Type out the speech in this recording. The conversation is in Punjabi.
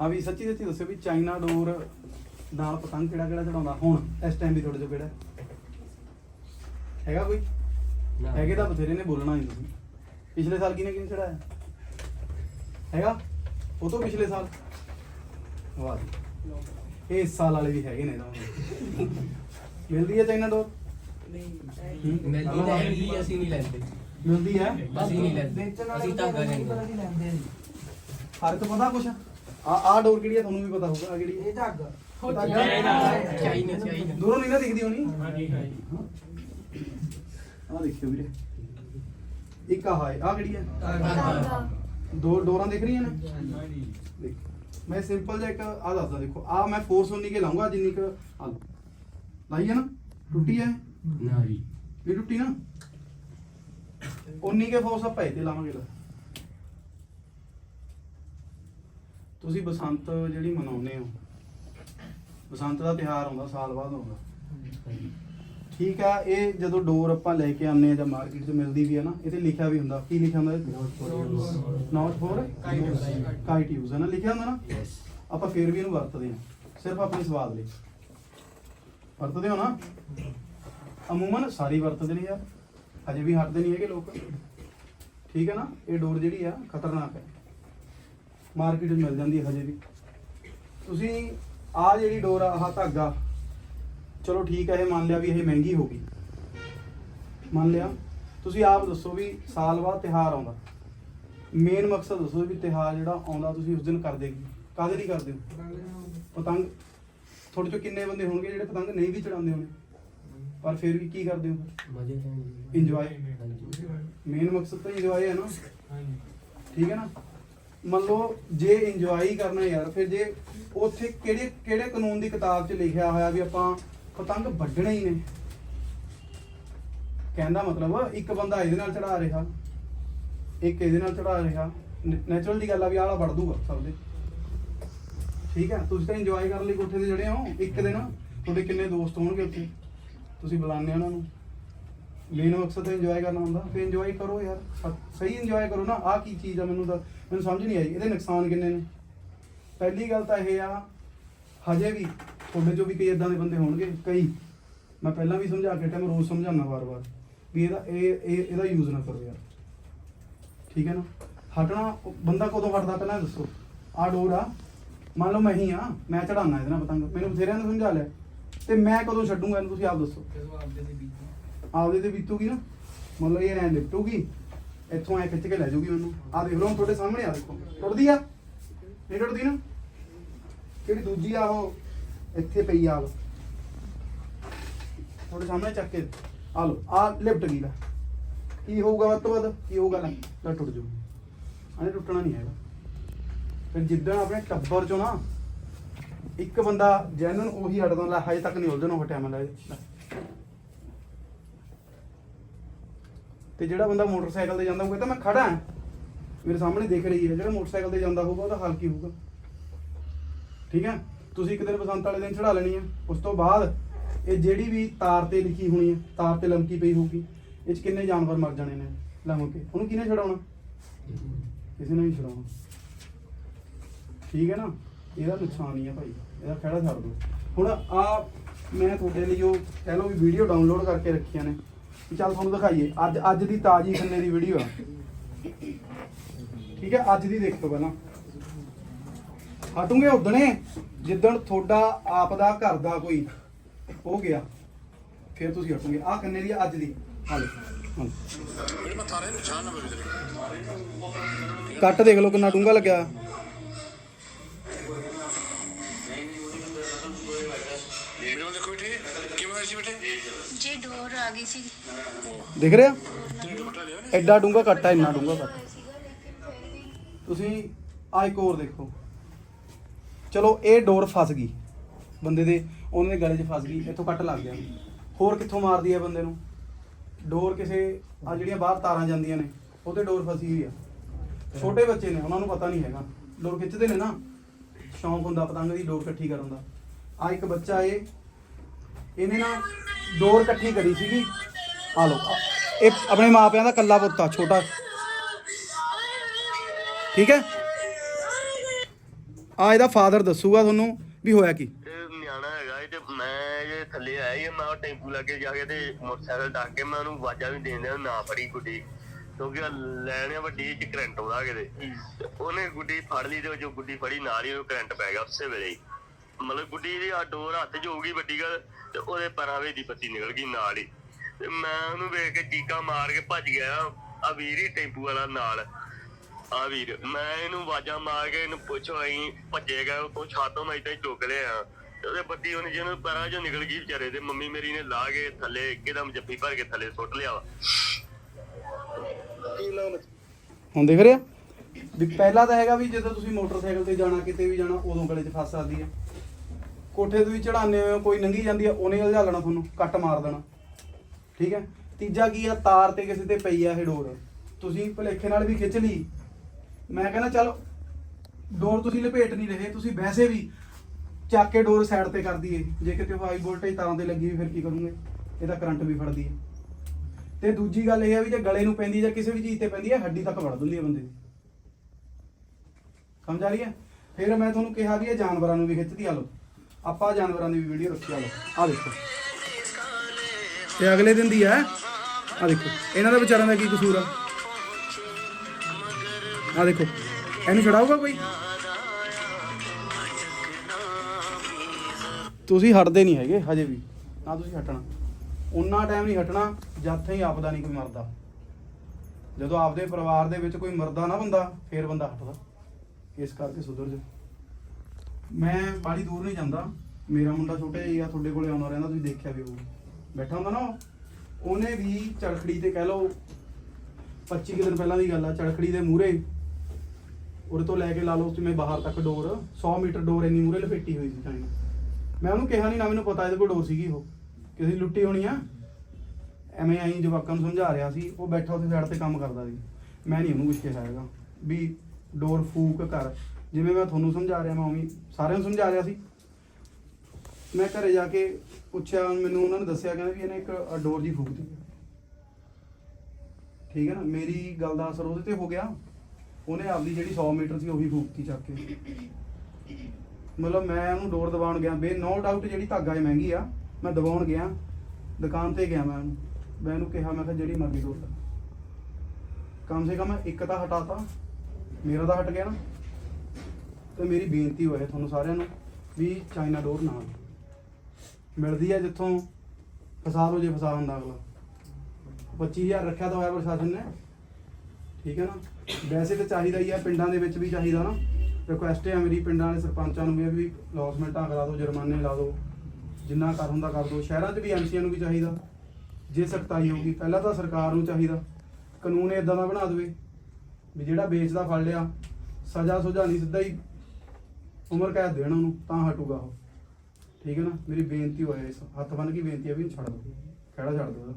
ਹਾਂ ਵੀ ਸੱਚੀ ਸੱਚੀ ਦੱਸਿਓ ਵੀ ਚਾਈਨਾ ਡੋਰ ਨਾਲ ਪਤੰਗ ਕਿਹੜਾ ਕਿਹੜਾ ਚੜਾਉਂਦਾ? ਹੁਣ ਇਸ ਟਾਈਮ ਵੀ ਤੁਹਾਡੇ ਚੋਂ ਕਿਹੜਾ? ਹੈਗਾ ਕੋਈ? ਨਾ। ਹੈਗੇ ਤਾਂ ਬਥੇਰੇ ਨੇ ਬੋਲਣਾ ਨਹੀਂ ਤੁਸੀਂ। ਪਿਛਲੇ ਸਾਲ ਕਿਹਨੇ ਕਿਹਨੇ ਚੜਾਇਆ? ਹੈਗਾ? ਉਹ ਤੋਂ ਪਿਛਲੇ ਸਾਲ। ਵਾਹ ਜੀ। ਇਹ ਇਸ ਸਾਲ ਵਾਲੇ ਵੀ ਹੈਗੇ ਨੇ ਤਾਂ। ਮਿਲਦੀ ਹੈ ਚਾਈਨਾ ਡੋਰ? ਮਿਲਦੀ ਤਾਂ ਹੈਗੀ ਅਸੀਂ ਨਹੀਂ ਲੈਂਦੇ। ਮਿਲਦੀ ਹੈ? ਅਸੀਂ ਨਹੀਂ ਲੈਂਦੇ। ਅਸੀਂ ਤਾਂ ਕਰਾਂਗੇ ਲੈਂਦੇ ਨਹੀਂ। ਫ਼ਰਕ ਪਤਾ ਕੁਛ? ਆ ਆ ਡੋਰ ਕਿਹੜੀ ਹੈ ਤੁਹਾਨੂੰ ਵੀ ਪਤਾ ਹੋਊਗਾ ਆ ਕਿਹੜੀ ਇਹ ਝੱਗ ਚਾਈਨਾ ਚਾਈਨਾ ਦੂਰੋਂ ਨਹੀਂ ਨਾ ਦਿਖਦੀ ਹੋਣੀ? ਹਾਂਜੀ ਹਾਂਜੀ। ਆ ਦੇਖਿਓ ਵੀਰੇ। ਇੱਕ ਆ ਹੈ ਆ ਕਿਹੜੀ ਧਾਗਾ। ਦੋ ਡੋਰਾਂ ਦਿਖ ਰਹੀਆਂ ਨੇ? ਦੇਖ। ਮੈਂ ਸਿੰਪਲ ਜਿਹਾ ਇੱਕ ਆ ਦੱਸਦਾ ਦੇਖੋ। ਆ ਮੈਂ ਫੋਰਸ ਉਨੀ ਕੇ ਲਾਉਂਗਾ ਜਿੰਨੀ ਕੁ ਆ ਲਓ। ਲਾਈ ਹੈ ਨਾ? ਟੁੱਟੀ ਹੈ? ਨਾ ਜੀ। ਇਹ ਟੁੱਟੀ ਨਾ? ਉਨੀ ਕੇ ਫੋਰਸ ਆਪਾਂ ਇਹਦੇ ਲਾਵਾਂਗੇ ਲੈ। ਤੁਸੀਂ ਬਸੰਤ ਜਿਹੜੀ ਮਨਾਉਂਦੇ ਹੋ ਬਸੰਤ ਦਾ ਤਿਹਾਰ ਆਉਂਦਾ ਸਾਲ ਬਾਅਦ ਆਉਂਦਾ। ਠੀਕ ਆ ਇਹ ਜਦੋਂ ਡੋਰ ਆਪਾਂ ਲੈ ਕੇ ਆਉਂਦੇ ਆ ਜਾਂ ਮਾਰਕੀਟ 'ਚ ਮਿਲਦੀ ਵੀ ਹੈ ਨਾ ਇਹ ਤੇ ਲਿਖਿਆ ਵੀ ਹੁੰਦਾ ਕੀ ਲਿਖਿਆ ਹੁੰਦਾ? ਨਾਟ ਫੋਰ ਕਾਈਟ ਯੂਜ਼ ਹੈ ਨਾ? ਲਿਖਿਆ ਹੁੰਦਾ ਨਾ? ਆਪਾਂ ਫੇਰ ਵੀ ਇਹਨੂੰ ਵਰਤਦੇ ਹਾਂ। ਸਿਰਫ ਆਪਣੇ ਸਵਾਦ ਲਈ। ਵਰਤਦੇ ਹੋ ਨਾ? ਅਮੂਮਨ ਸਾਰੀ ਵਰਤਦੇ ਨੇ ਯਾਰ। ਅਜੇ ਵੀ ਹਟਦੇ ਨਹੀਂ ਹੈਗੇ ਲੋਕ। ਠੀਕ ਹੈ ਨਾ? ਇਹ ਡੋਰ ਜਿਹੜੀ ਆ ਖਤਰਨਾਕ ਹੈ। ਮਾਰਕੀਟ 'ਚ ਮਿਲ ਜਾਂਦੀ ਹੈ ਹਜੇ ਵੀ। ਤੁਸੀਂ ਆ ਜਿਹੜੀ ਡੋਰ ਆ ਆਹ ਧਾਗਾ ਚਲੋ ਠੀਕ ਹੈ ਇਹ ਮੰਨ ਲਿਆ ਵੀ ਇਹ ਮਹਿੰਗੀ ਹੋ ਗਈ। ਮੰਨ ਲਿਆ। ਤੁਸੀਂ ਆਪ ਦੱਸੋ ਵੀ ਸਾਲ ਬਾਅਦ ਤਿਹਾਰ ਆਉਂਦਾ। ਮੇਨ ਮਕਸਦ ਦੱਸੋ ਵੀ ਤਿਹਾਰ ਜਿਹੜਾ ਆਉਂਦਾ ਤੁਸੀਂ ਉਸ ਦਿਨ ਕਰਦੇ ਕੀ? ਕਾਹਦੇ ਲਈ ਕਰਦੇ ਹੋ? ਪਤੰਗ। ਤੁਹਾਡੇ ਚੋਂ ਕਿੰਨੇ ਬੰਦੇ ਹੋਣਗੇ ਜਿਹੜੇ ਪਤੰਗ ਨਹੀਂ ਵੀ ਚੜਾਉਂਦੇ ਹੋਣੇ? ਪਰ ਫਿਰ ਵੀ ਕੀ ਕਰਦੇ ਹੋ? ਮਜ਼ੇ ਲੈਂਦੇ ਇੰਜੋਏ ਮੇਨ ਮਕਸਦ ਤਾਂ ਇੰਜੋਏ ਹੈ ਨਾ। ਠੀਕ ਹੈ ਨਾ? ਮੰਨ ਲਓ ਜੇ ਇੰਜੋਏ ਕਰਨਾ ਯਾਰ, ਫਿਰ ਜੇ ਉੱਥੇ ਕਿਹੜੇ ਕਿਹੜੇ ਕਾਨੂੰਨ ਦੀ ਕਿਤਾਬ 'ਚ ਲਿਖਿਆ ਹੋਇਆ ਵੀ ਆਪਾਂ ਪਤੰਗ ਵੱਢਣੇ ਹੀ ਨੇ? ਕਹਿੰਦਾ ਮਤਲਬ ਇੱਕ ਬੰਦਾ ਇਹਦੇ ਨਾਲ ਚੜਾ ਰਿਹਾ, ਇੱਕ ਇਹਦੇ ਨਾਲ ਚੜਾ ਰਿਹਾ ਨੈਚੁਰਲ ਦੀ ਗੱਲ ਆ ਵੀ ਆਲਾ ਵੜ ਦੂਗਾ ਸਭ ਦੇ। ਠੀਕ ਹੈ ਤੁਸੀਂ ਤਾਂ ਇੰਜੋਏ ਕਰਨ ਲਈ ਕੋਠੇ ਤੇ ਚੜੇ ਹੋ, ਇੱਕ ਦਿਨ। ਤੁਹਾਡੇ ਕਿੰਨੇ ਦੋਸਤ ਹੋਣਗੇ ਉੱਥੇ? ਤੁਸੀਂ ਬੁਲਾਉਂਦੇ ਉਹਨਾਂ ਨੂੰ। ਮੇਨ ਮਕਸਦ ਹੈ ਇੰਜੋਏ ਕਰਨਾ ਹੁੰਦਾ। ਫਿਰ ਇੰਜੋਏ ਕਰੋ ਯਾਰ। ਸਹੀ ਇੰਜੋਏ ਕਰੋ ਨਾ। ਆਹ ਕੀ ਚੀਜ਼ ਆ ਮੈਨੂੰ ਤਾਂ ਮੈਨੂੰ ਸਮਝ ਨਹੀਂ ਆਈ ਇਹਦੇ ਨੁਕਸਾਨ ਕਿੰਨੇ ਨੇ? ਪਹਿਲੀ ਗੱਲ ਤਾਂ ਇਹ ਆ ਹਜੇ ਵੀ ਤੁਹਾਡੇ ਚੋਂ ਵੀ ਕਈ ਇਦਾਂ ਦੇ ਬੰਦੇ ਹੋਣਗੇ ਕਈ। ਮੈਂ ਪਹਿਲਾਂ ਵੀ ਸਮਝਾ ਕੇ ਟਾਈਮ ਰੋਜ਼ ਸਮਝਾਉਣਾ ਵਾਰ-ਵਾਰ ਵੀ ਇਹਦਾ ਇਹ ਇਹ ਇਹਦਾ ਯੂਜ਼ ਨਾ ਕਰੋ ਯਾਰ। ਠੀਕ ਹੈ ਨਾ? ਹਟਣਾ ਬੰਦਾ ਕਦੋਂ ਹਟਦਾ ਪਹਿਲਾਂ ਦੱਸੋ। ਆ ਡੋਰ ਆ ਮੰਨ ਲਓ ਮੈਂ ਹੀ ਆ ਮੈਂ ਚੜਾਉਣਾ ਇਹਦੇ ਨਾਲ ਪਤੰਗ। ਮੈਨੂੰ ਬਥੇਰਿਆਂ ਨੇ ਸਮਝਾ ਲਿਆ। ਤੇ ਮੈਂ ਕਦੋਂ ਛੱਡੂਗਾ ਇਹਨੂੰ ਤੁਸੀਂ ਆਪ ਦੱਸੋ। ਆਪਦੇ ਤੇ ਬੀਤੂਗੀ ਨਾ। ਮਤਲਬ ਇਹ ਐਂ ਲਿਪਟੂਗੀ ਇੱਥੋਂ ਐ ਖਿੱਚ ਕੇ ਲੈ ਜਾਊਗੀ ਮੈਨੂੰ ਆ ਦੇਖ ਲਓ, ਹੁਣ ਤੁਹਾਡੇ ਸਾਹਮਣੇ ਆ ਦੇਖੋ। ਟੁੱਟਦੀ ਆ? ਨਹੀਂ ਟੁੱਟਦੀ ਨਾ? ਜਿਹੜੀ ਦੂਜੀ ਆ ਉਹ? ਇੱਥੇ ਪਈ ਆ ਲਓ। ਤੁਹਾਡੇ ਸਾਹਮਣੇ ਚੱਕ ਕੇ। ਆ ਲਓ ਆ ਲਿਪਟ ਗਈ ਲੈ। ਕੀ ਹੋਊਗਾ ਵੱਧ ਤੋਂ ਵੱਧ? ਕੀ ਹੋਊਗਾ ਲੈ? ਲੈ ਟੁੱਟ ਜਾਊਗੀ। ਅਨੇ ਟੁੱਟਣਾ ਨਹੀਂ ਹੈਗਾ। ਫਿਰ ਜਿੱਦਣ ਆਪਣੇ ਟੱਬਰ ਚੋਂ ਨਾ, ਇੱਕ ਬੰਦਾ ਜੈਨੂਨ ਉਹੀ ਹਟਦਾ ਲੈ ਹਜੇ ਤੱਕ ਨਹੀਂ ਉਲਝਣ ਉਹ ਹਟਿਆ ਮੈਂ ਲੈ। ਤੇ ਜਿਹੜਾ ਬੰਦਾ ਮੋਟਰਸਾਈਕਲ ਤੇ ਜਾਂਦਾ ਹੋਊਗਾ ਤਾਂ ਮੈਂ ਖੜਾ ਹਾਂ। ਮੇਰੇ ਸਾਹਮਣੇ ਦਿਖ ਰਹੀ ਹੈ, ਜਿਹੜਾ ਮੋਟਰਸਾਈਕਲ ਤੇ ਜਾਂਦਾ ਹੋਊਗਾ, ਉਹਦਾ ਹਾਲ ਕੀ ਹੋਊਗਾ? ਠੀਕ ਹੈ? ਤੁਸੀਂ ਇੱਕ ਦਿਨ ਬਸੰਤ ਵਾਲੇ ਦਿਨ ਚੜਾ ਲੈਣੀ ਹੈ। ਉਸ ਤੋਂ ਬਾਅਦ ਇਹ ਜਿਹੜੀ ਵੀ ਤਾਰ ਤੇ ਲਿਖੀ ਹੋਣੀ ਹੈ, ਤਾਰ ਤੇ ਲਮਕੀ ਪਈ ਹੋਊਗੀ, ਇਹ ਚ ਕਿੰਨੇ ਜਾਨਵਰ ਮਰ ਜਾਣੇ ਨੇ? ਲਮਕ ਕੇ ਉਹਨੂੰ ਕਿਹਨੇ ਛਡਾਉਣਾ? ਕਿਸੇ ਨੇ ਨਹੀਂ ਛਡਾਉਣਾ। ਠੀਕ ਹੈ ਨਾ? ਇਹਦਾ ਨੁਕਸਾਨ ਹੀ ਹੈ ਭਾਈ। ਇਹਦਾ ਖੜਾ ਛੱਡ ਦਿਓ। ਹੁਣ ਆ ਮੈਂ ਤੁਹਾਡੇ ਲਈ ਉਹ ਕਹਿ ਲਓ ਵੀ ਵੀਡੀਓ ਡਾਊਨਲੋਡ ਕਰਕੇ ਰੱਖੀਆਂ ਨੇ। ਵੀ ਚੱਲ ਤੁਹਾਨੂੰ ਦਿਖਾਈਏ। ਅੱਜ ਅੱਜ ਦੀ ਤਾਜੀ ਖੰਨੇ ਦੀ ਵੀਡੀਓ ਆ। ਠੀਕ ਹੈ? ਅੱਜ ਦੀ ਦੇਖੋ ਪਹਿਲਾਂ। ਹਟੂਗੇ ਉਦਣੇ? ਜਿੱਦਣ ਤੁਹਾਡਾ ਆਪ ਦਾ ਘਰ ਦਾ ਕੋਈ ਹੋ ਗਿਆ, ਫਿਰ ਤੁਸੀਂ ਹਟੋਗੇ। ਆ ਕੰਨੇ ਦੀ ਅੱਜ ਦੀ। ਹਾਲ ਕੱਟ ਦੇਖ ਲਓ ਕਿੰਨਾ ਡੂੰਗਾ ਲੱਗਿਆ। ਜੇ ਡੋਰ ਆ ਗਈ ਸੀ। ਦਿਖ ਰਿਹਾ? ਐਡਾ ਡੂੰਗਾ ਕੱਟ ਆ, ਇੰਨਾ ਡੂੰਗਾ ਕੱਟ। ਤੁਸੀਂ ਆ ਇੱਕ ਹੋਰ ਦੇਖੋ। ਚਲੋ, ਇਹ ਡੋਰ ਫਸ ਗਈ। ਬੰਦੇ ਦੇ, ਉਹਨਾਂ ਦੇ ਗਲੇ 'ਚ ਫਸ ਗਈ, ਇੱਥੋਂ ਕੱਟ ਲੱਗ ਗਿਆ। ਹੋਰ ਕਿੱਥੋਂ ਮਾਰਦੀ ਹੈ ਬੰਦੇ ਨੂੰ? ਡੋਰ ਕਿਸੇ ਆ ਜਿਹੜੀਆਂ ਬਾਹਰ ਤਾਰਾਂ ਜਾਂਦੀਆਂ ਨੇ ਉਹਤੇ ਡੋਰ ਫਸੀ ਹੋਈ ਆ। ਛੋਟੇ ਬੱਚੇ ਨੇ, ਉਹਨਾਂ ਨੂੰ ਪਤਾ ਨਹੀਂ ਹੈਗਾ। ਡੋਰ ਖਿੱਚਦੇ ਨੇ ਨਾ। ਸ਼ੌਂਕ ਹੁੰਦਾ, ਪਤੰਗ ਦੀ ਡੋਰ ਇਕੱਠੀ ਕਰਨ ਦਾ। ਆ ਇੱਕ ਬੱਚਾ ਏ। ਇਹਨੇ ਨਾ ਡੋਰ ਇਕੱਠੀ ਕਰੀ ਸੀਗੀ। ਆ ਆ- ਇਹ ਆਪਣੇ ਮਾਪਿਆਂ ਦਾ ਕੱਲਾ ਪੁੱਤ ਆ ਛੋਟਾ। ਠੀਕ ਹੈ? ਆ ਇਹਦਾ ਫਾਦਰ ਦੱਸੂਗਾ ਤੁਹਾਨੂੰ ਵੀ ਹੋਇਆ ਕੀ। ਇਹ ਨਿਆਣਾ ਹੈਗਾ ਇਹ ਤੇ ਮੈਂ ਇਹ ਥੱਲੇ ਆਇਆ ਹੀ ਮੈਂ ਉਹ ਟੈਂਪੂ ਲੱਗੇ ਜਾ ਕੇ ਤੇ ਮੋਟਰਸਾਈਕਲ ਡੱਕ ਕੇ ਮੈਂ ਉਹਨੂੰ ਆਵਾਜ਼ਾਂ ਵੀ ਦੇਣ ਦਿਆ ਨਾ ਫੜੀ ਗੁੱਡੀ। ਕਿਉਂਕਿ ਲੈਣ ਵੱਡੀ ਚ ਕਰੰਟ ਆਉਂਦਾ ਕਿਤੇ। ਉਹਨੇ ਗੁੱਡੀ ਫੜ ਲਈ ਤੇ ਉਹ ਜੋ ਗੁੱਡੀ ਫੜੀ ਨਾਲ ਹੀ ਉਹ ਕਰੰਟ ਪੈ ਗਿਆ ਉਸੇ ਵੇਲੇ ਹੀ। ਮਤਲਬ ਗੁੱਡੀ ਦੀ ਆ ਡੋਰ ਹੱਥ 'ਚ ਹੋਊਗੀ ਵੱਡੀ ਗੱਲ ਤੇ ਉਹਦੇ ਪਰਾਂ ਵੇ ਦੀ ਬੱਤੀ ਨਿਕਲ ਗਈ ਨਾਲ ਹੀ। ਤੇ ਮੈਂ ਉਹਨੂੰ ਵੇਖ ਕੇ ਚੀਕਾਂ ਮਾਰ ਕੇ ਭੱਜ ਗਿਆ। ਆ ਵੀਰ ਹੀ ਟੈਂਪੂ ਵਾਲਾ ਨਾਲ। ਆ ਵੀਰ ਮੈਂ ਇਹਨੂੰ ਆਵਾਜ਼ਾਂ ਮਾਰ ਕੇ ਇਹਨੂੰ ਪੁੱਛੋ ਅਸੀਂ ਭੱਜੇਗਾ ਉਹ ਛਾਤੋਂ ਮੈਂ ਇੱਥੇ ਚੁੱਕ ਲਿਆ। ਤੇ ਉਹਦੇ ਬੱਤੀ ਉਹਨੇ ਜਿਹਨੂੰ ਪੈਰਾਂ 'ਚੋਂ ਨਿਕਲ ਗਈ ਵਿਚਾਰੇ ਦੇ ਮੰਮੀ ਮੇਰੀ ਨੇ ਲਾ ਕੇ ਥੱਲੇ ਇੱਕਦਮ ਜੱਫੀ ਭਰ ਕੇ ਥੱਲੇ ਸੁੱਟ ਲਿਆ ਵਾ। ਹੁਣ ਦੇਖ ਰਿਹਾ? ਵੀ ਪਹਿਲਾ ਤਾਂ ਹੈਗਾ ਵੀ ਜਦੋਂ ਤੁਸੀਂ ਮੋਟਰਸਾਈਕਲ ਤੇ ਜਾਣਾ ਕਿਤੇ ਵੀ ਜਾਣਾ ਉਦੋਂ ਗਲੇ 'ਚ ਫਸ ਸਕਦੀ ਹੈ। ਕੋਠੇ ਤੋਂ ਵੀ ਚੜਾਉਂਦੇ ਹੋ ਕੋਈ ਨੰਗੀ ਜਾਂਦੀ ਆ, ਉਹਨੇ ਉਲਝਾ ਲੈਣਾ ਤੁਹਾਨੂੰ, ਕੱਟ ਮਾਰ ਦੇਣਾ। ਠੀਕ ਹੈ? ਤੀਜਾ ਕੀ ਆ, ਤਾਰ ਤੇ ਕਿਸੇ ਤੇ ਪਈ ਆ ਇਹ ਡੋਰ। ਤੁਸੀਂ ਭਲੇਖੇ ਨਾਲ ਵੀ ਖਿੱਚ ਲਈ। ਮੈਂ ਕਹਿੰਦਾ ਚਲ, ਡੋਰ ਤੁਸੀਂ ਲਪੇਟ ਨਹੀਂ ਰਹੇ, ਤੁਸੀਂ ਵੈਸੇ ਵੀ ਚੱਕ ਕੇ ਡੋਰ ਸਾਈਡ ਤੇ ਕਰ ਦਈਏ। ਜੇ ਕਿਤੇ ਹਾਈ ਵੋਲਟੇਜ ਤਾਰਾਂ ਤੇ ਲੱਗੀ ਹੋਈ, ਫਿਰ ਕੀ ਕਰੂੰਗੇ? ਇਹਦਾ ਕਰੰਟ ਵੀ ਫੜਦੀ ਹੈ ਤੇ ਦੂਜੀ ਗੱਲ ਇਹ ਆ ਵੀ ਜੇ ਗਲੇ ਨੂੰ ਪੈਂਦੀ ਜਾਂ ਕਿਸੇ ਵੀ ਚੀਜ਼ ਤੇ ਪੈਂਦੀ ਹੈ ਹੱਡੀ ਤੱਕ ਵੜ ਦਿੰਦੀ ਹੈ ਬੰਦੇ ਦੀ। ਸਮਝ ਆ ਰਹੀ ਹੈ ਫਿਰ ਮੈਂ ਤੁਹਾਨੂੰ ਕਿਹਾ ਵੀ ਇਹ ਜਾਨਵਰਾਂ ਨੂੰ ਵੀ ਖਿੱਚਦੀ ਆ ਲੋ ਆਪਾਂ ਜਾਨਵਰਾਂ ਦੀ ਵੀ ਵੀਡੀਓ ਰੱਖੀ ਆ ਲੋ ਆ ਦੇਖੋ। ਇਹ ਅਗਲੇ ਦਿਨ ਦੀ ਹੈ ਆ ਦੇਖੋ। ਇਹਨਾਂ ਦਾ ਵਿਚਾਰਾਂ ਦਾ ਕੀ ਕਸੂਰ ਆ? ਆ ਦੇਖੋ। ਇਹਨੂੰ ਛਡਾਊਗਾ ਕੋਈ? ਤੁਸੀਂ ਹਟਦੇ ਨਹੀਂ ਹੈਗੇ ਹਜੇ ਵੀ। ਨਾ ਤੁਸੀਂ ਹਟਣਾ। ਉਨਾ ਟਾਈਮ ਨਹੀਂ ਹਟਣਾ, ਜਦ ਤਾਈਂ ਆਪਦਾ ਨਹੀਂ ਕੋਈ ਮਰਦਾ। ਜਦੋਂ ਆਪਦੇ ਪਰਿਵਾਰ ਦੇ ਵਿੱਚ ਕੋਈ ਮਰਦਾ ਨਾ ਬੰਦਾ, ਫੇਰ ਬੰਦਾ ਹਟਦਾ। ਇਸ ਕਰਕੇ ਸੁਧਰ ਜਾ। ਮੈਂ ਬਾਲੀ ਦੂਰ ਨਹੀਂ ਜਾਂਦਾ। ਮੇਰਾ ਮੁੰਡਾ ਛੋਟਾ ਜਿਹਾ ਤੁਹਾਡੇ ਕੋਲੇ ਆਉਣਾ ਰਹਿੰਦਾ, ਤੁਸੀਂ ਦੇਖਿਆ ਵੀ ਉਹ ਬੈਠਾ ਹੁੰਦਾ ਨਾ ਉਹਨੇ ਵੀ ਚੜਖੜੀ ਤੇ ਕਹਿ ਲਓ 25 ਕੁ ਦਿਨ ਪਹਿਲਾਂ ਦੀ ਗੱਲ ਆ, ਚੜਖੜੀ ਦੇ ਮੂਹਰੇ। ਉਰੇ ਤੋਂ ਲੈ ਕੇ ਲਾ ਲਓ ਜਿਵੇਂ ਬਾਹਰ ਤੱਕ ਡੋਰ 100 ਮੀਟਰ ਡੋਰ ਇੰਨੀ ਮੂਹਰੇ ਲਪੇਟੀ ਹੋਈ ਸੀ ਚਾਈਨਾ ਮੈਂ ਉਹਨੂੰ ਕਿਹਾ ਨਹੀਂ ਨਾ ਮੈਨੂੰ ਪਤਾ ਇਹਦੇ ਕੋਲ ਡੋਰ ਸੀਗੀ ਉਹ ਕਿਸੇ ਦੀ ਲੁੱਟੀ ਹੋਣੀ ਆ। ਐਵੇਂ ਆਈ ਜਵਾਕਾਂ ਨੂੰ ਸਮਝਾ ਰਿਹਾ ਸੀ, ਉਹ ਬੈਠਾ ਉੱਥੇ ਸਾਈਡ ਤੇ ਕੰਮ ਕਰਦਾ ਸੀ। ਮੈਂ ਨਹੀਂ ਉਹਨੂੰ ਕੁਝ ਕਿਹਾ ਹੈਗਾ, ਵੀ ਡੋਰ ਫੂਕ ਕਰ। ਜਿਵੇਂ ਮੈਂ ਤੁਹਾਨੂੰ ਸਮਝਾ ਰਿਹਾ, ਮੈਂ ਉਵੇਂ ਸਾਰਿਆਂ ਨੂੰ ਸਮਝਾ ਰਿਹਾ ਸੀ। ਮੈਂ ਘਰੇ ਜਾ ਕੇ ਪੁੱਛਿਆ, ਮੈਨੂੰ ਉਹਨਾਂ ਨੇ ਦੱਸਿਆ, ਕਹਿੰਦੇ ਵੀ ਇਹਨੇ ਇੱਕ ਡੋਰ ਜੀ ਫੂਕਤੀ। ਠੀਕ ਹੈ ਨਾ? ਮੇਰੀ ਗੱਲ ਦਾ ਅਸਰ ਉਹਦੇ ਤੇ ਹੋ ਗਿਆ। ਉਹਨੇ ਆਪਦੀ ਜਿਹੜੀ 100 ਮੀਟਰ ਸੀ, ਉਹੀ ਫੂਕਤੀ ਚੱਕ ਕੇ। ਮਤਲਬ ਮੈਂ ਉਹਨੂੰ ਡੋਰ ਦਬਾਉਣ ਗਿਆ। ਬੇ ਨੋ ਡਾਊਟ ਜਿਹੜੀ ਧਾਗਾ ਇਹ ਮਹਿੰਗੀ ਆ, ਮੈਂ ਦਬਾਉਣ ਗਿਆ। ਦੁਕਾਨ ਤੇ ਗਿਆ ਮੈਂ ਉਹਨੂੰ। ਮੈਂ ਉਹਨੂੰ ਕਿਹਾ, ਮੈਂ ਕਿਹਾ, ਜਿਹੜੀ ਮਰਜ਼ੀ ਡੋਰ ਕਮ ਸੇ ਕਮ ਇੱਕ ਤਾਂ ਹਟਾਤਾ। ਮੇਰਾ ਤਾਂ ਹਟ ਗਿਆ ਨਾ। ਤੇ ਮੇਰੀ ਬੇਨਤੀ ਹੋਏ ਤੁਹਾਨੂੰ ਸਾਰਿਆਂ ਨੂੰ ਵੀ ਚਾਈਨਾ ਡੋਰ ਨਾ ਲਓ। ਮਿਲਦੀ ਹੈ ਜਿੱਥੋਂ ਫਸਾ ਹੋ ਜੇ ਫਸਾ ਹੁੰਦਾ ਅਗਲਾ। 25000 ਰੱਖਿਆ ਤਾਂ ਹੋਇਆ ਪ੍ਰਸ਼ਾਸਨ ਨੇ। ਠੀਕ ਹੈ ਨਾ? ਵੈਸੇ ਤਾਂ ਚਾਹੀਦਾ ਹੀ ਆ, ਪਿੰਡਾਂ ਦੇ ਵਿੱਚ ਵੀ ਚਾਹੀਦਾ ਨਾ। ਰਿਕੁਐਸਟ ਹੈ ਮੇਰੀ ਪਿੰਡਾਂ ਵਾਲੇ ਸਰਪੰਚਾਂ ਨੂੰ ਵੀ ਵੀ ਲੌਸਮੈਂਟਾਂ ਕਰਾ ਦਿਓ, ਜੁਰਮਾਨੇ ਲਾ ਦਿਓ। ਜਿੰਨਾ ਕਰ ਹੁੰਦਾ ਕਰ ਦਿਓ। ਸ਼ਹਿਰਾਂ 'ਚ ਵੀ ਐਮਸੀਆਂ ਨੂੰ ਵੀ ਚਾਹੀਦਾ। ਜੇ ਸਖਤਾਈ ਹੋਊਗੀ, ਪਹਿਲਾਂ ਤਾਂ ਸਰਕਾਰ ਨੂੰ ਚਾਹੀਦਾ। ਕਾਨੂੰਨ ਇਦਾਂ ਦਾ ਬਣਾ ਦੇਵੇ ਵੀ ਜਿਹੜਾ ਵੇਚਦਾ ਫੜ ਲਿਆ, ਸਜ਼ਾ ਸੁਝਾ ਨਹੀਂ ਸਿੱਧਾ ਹੀ ਉਮਰ ਕੈਦ ਦੇਣ ਉਹਨੂੰ, ਤਾਂ ਹਟੂਗਾ ਉਹ। ਠੀਕ ਹੈ ਨਾ? ਮੇਰੀ ਬੇਨਤੀ ਹੋਇਆ ਇਸ ਹੱਥ ਬੰਨ ਕੇ ਬੇਨਤੀ ਹੈ ਵੀ ਇਹਨੂੰ ਛੱਡ ਦਿਓ। ਖੜਾ ਛੱਡ ਦਿਓ ਇਹਦਾ।